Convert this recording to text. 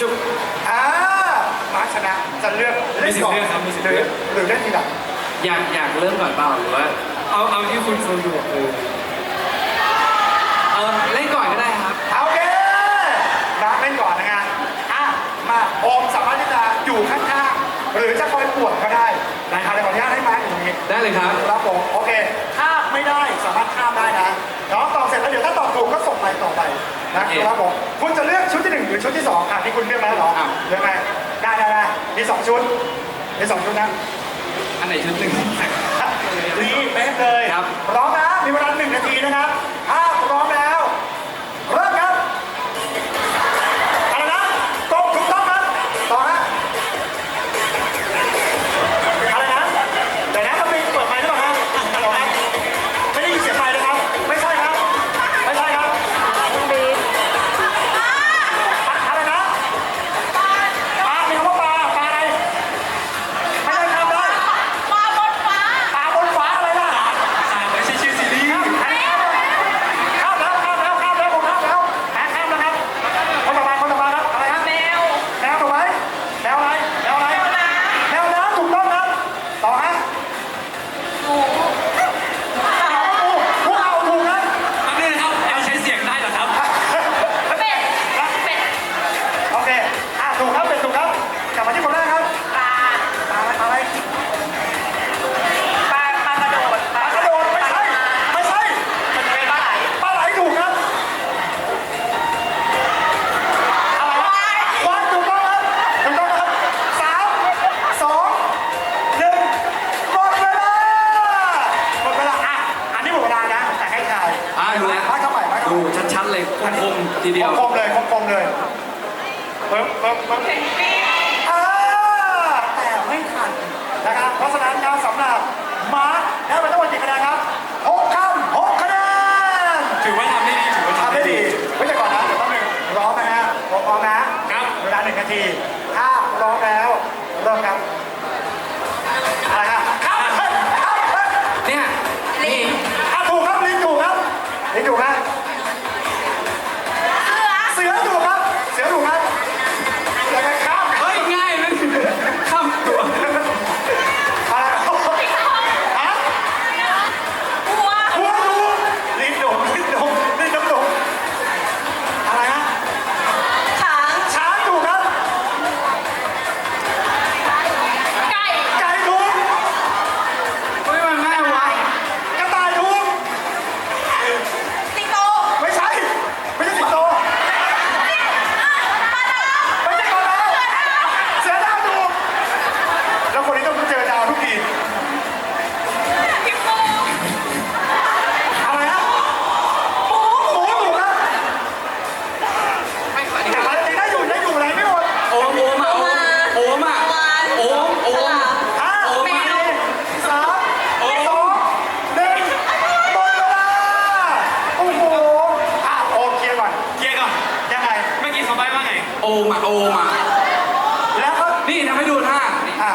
ชุบอ่ามาชนะจะเลือกมีสิทธิ์เลือกครับมีสิทธิ์เลือก หรือเล่นทีหลังอยากอยากเริ่มก่อนเปล่าหรือว่าเอาเอาที่คุณคุณดูเออเออเล่นก่อนก็ได้ครับโอเคมาเล่นก่อนนะฮะอะมาโอมสามารถที่จะอยู่ข้างๆหรือจะคอยป่วนก็ได้ได้ครับเดี๋ยวขออนุญาตให้มาอยู่ตรงนี้ ได้เลยครับ ครับผมโอเคถ้าไม่ได้สามารถข้ามได้นะน้องตอบเสร็จแล้วเดี๋ยวถ้าตอบถูกก็ส่งไปต่อไปนะโอเค ครับผมคุณจะเลือกชุดที่หนึ่งหรือ ชุดที่สองอะที่คุณเลือกมาแล้วเหรออ้าวเลือกไหมได้ได้ได้มีสองชุดมีสองชุดนะอันไหนชุดหนึ่ง ดีเป๊ะเลยครับ พร้อมนะ มีเวลาหนึ่งนาทีนะครับถ้า ชัดๆเลยคมๆทีเดียวคมๆเลยคมๆเลยเพิ่มเพิ่มเพิ่มอ่าแต่ไม่ทันนะครับ เพราะฉะนั้นการสำหรับมาร์คได้ไปทั้งหมดกี่คะแนนครับหกคำหกคะแนนถือว่าทำได้ดีถือว่าทำได้ดีไม่ใช่ก่อนนะเดี๋ยวแป๊บนึงร้อมนะฮะพร้อมนะครับเวลาหนึ่งนาทีถ้าร้อมแล้วเริ่มครับ มอะโอมอะแล้วก็นี่ทำให้ดูท่านี่อะ